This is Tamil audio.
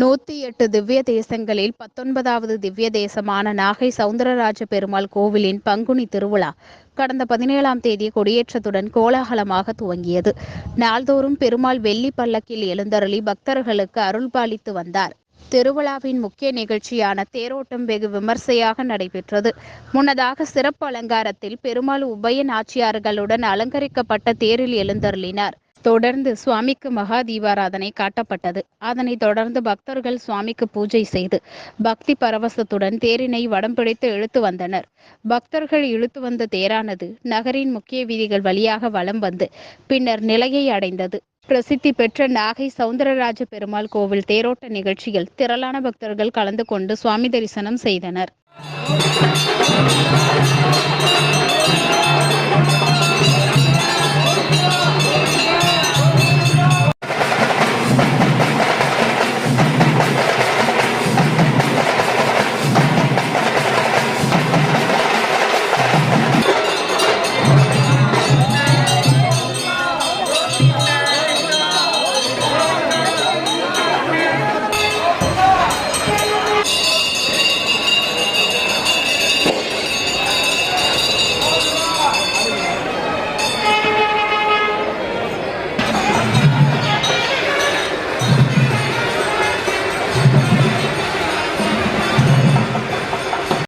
நூத்தி எட்டு திவ்ய தேசங்களில் பத்தொன்பதாவது திவ்ய தேசமான நாகை சவுந்தரராஜ பெருமாள் கோவிலின் பங்குனி திருவிழா கடந்த பதினேழாம் தேதி கொடியேற்றத்துடன் கோலாகலமாக துவங்கியது. நாள்தோறும் பெருமாள் வெள்ளி பல்லக்கில் எழுந்தருளி பக்தர்களுக்கு அருள்பாலித்து வந்தார். திருவிழாவின் முக்கிய நிகழ்ச்சியான தேரோட்டம் வெகு விமர்சையாக நடைபெற்றது. முன்னதாக சிறப்பு அலங்காரத்தில் பெருமாள் உபய நாச்சியார்களுடன் அலங்கரிக்கப்பட்ட தேரில் எழுந்தருளினார். தொடர்ந்து சுவாமிக்கு மகா தீபாராதனை காட்டப்பட்டது. அதனைத் தொடர்ந்து பக்தர்கள் சுவாமிக்கு பூஜை செய்து பக்தி பரவசத்துடன் தேரினை வடம் பிடித்து இழுத்து வந்தனர். பக்தர்கள் இழுத்து வந்த தேரானது நகரின் முக்கிய வீதிகள் வழியாக வலம் வந்து பின்னர் நிலையை அடைந்தது. பிரசித்தி பெற்ற நாகை சவுந்தரராஜ பெருமாள் கோவில் தேரோட்ட நிகழ்ச்சியில் திரளான பக்தர்கள் கலந்து கொண்டு சுவாமி தரிசனம் செய்தனர்.